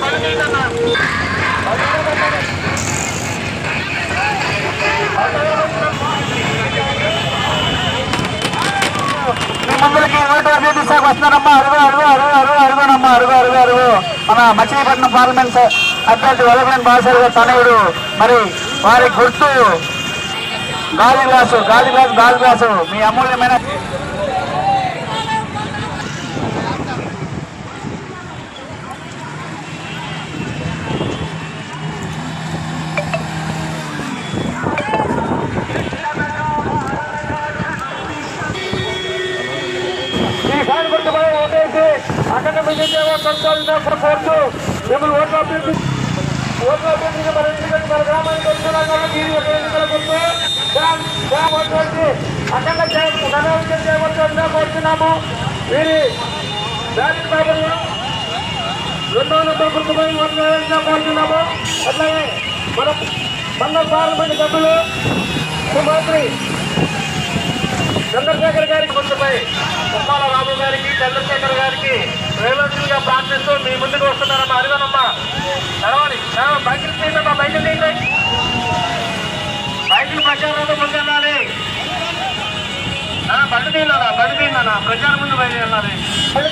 బండి మీ ముందులకి ఓటు అభివృద్ధి శాఖ వస్తున్నారమ్మా అరుగు అరుగు అరుగు అరుగు అరుగునమ్మా అరుగు అరుగు అరుగు మన మచిలీపట్నం పార్లమెంట్ అభ్యర్థి వల్లభనేని బాలసారి గారి తనయుడు మరి వారి గుర్తు గాలి గ్లాసు గాలి గ్లాసు గాలి గ్లాసు మీ అమూల్యమైన ఈ ఓటేసి అక్కడ విజయదేవ సంతోషంగా కోరుతూ మిమ్మల్ని ఓట్ల అభ్యర్థి ఓట్ల అభ్యర్థిగా మన ఎన్నికలు మన గ్రామానికి వస్తున్నాం కాబట్టి మీరు ఒక ఎన్నికల చేయవలసిందిగా కోరుతున్నాము. వీరి ఓట్లు కోరుతున్నాము. అట్లాగే మన మండల పార్లమెంట్ సభ్యులు సుమాత్రి చంద్రశేఖర్ గారికి ముందుపై ఉప్పాల రాజు గారికి చంద్రశేఖర్ గారికి రేవంతులుగా ప్రార్థిస్తూ మీ ముందుకు వస్తున్నారమ్మా అడిగానమ్మా నడవాలి నడవ- బైకులు తీయండమ్మా బైకులు తీయండి. బైకులు ప్రచారంలో ముందు వెళ్ళాలి ఆ, బండి తీయాలా బండి తీయాలా ప్రచారం ముందు బయలుదేరాలి. బండి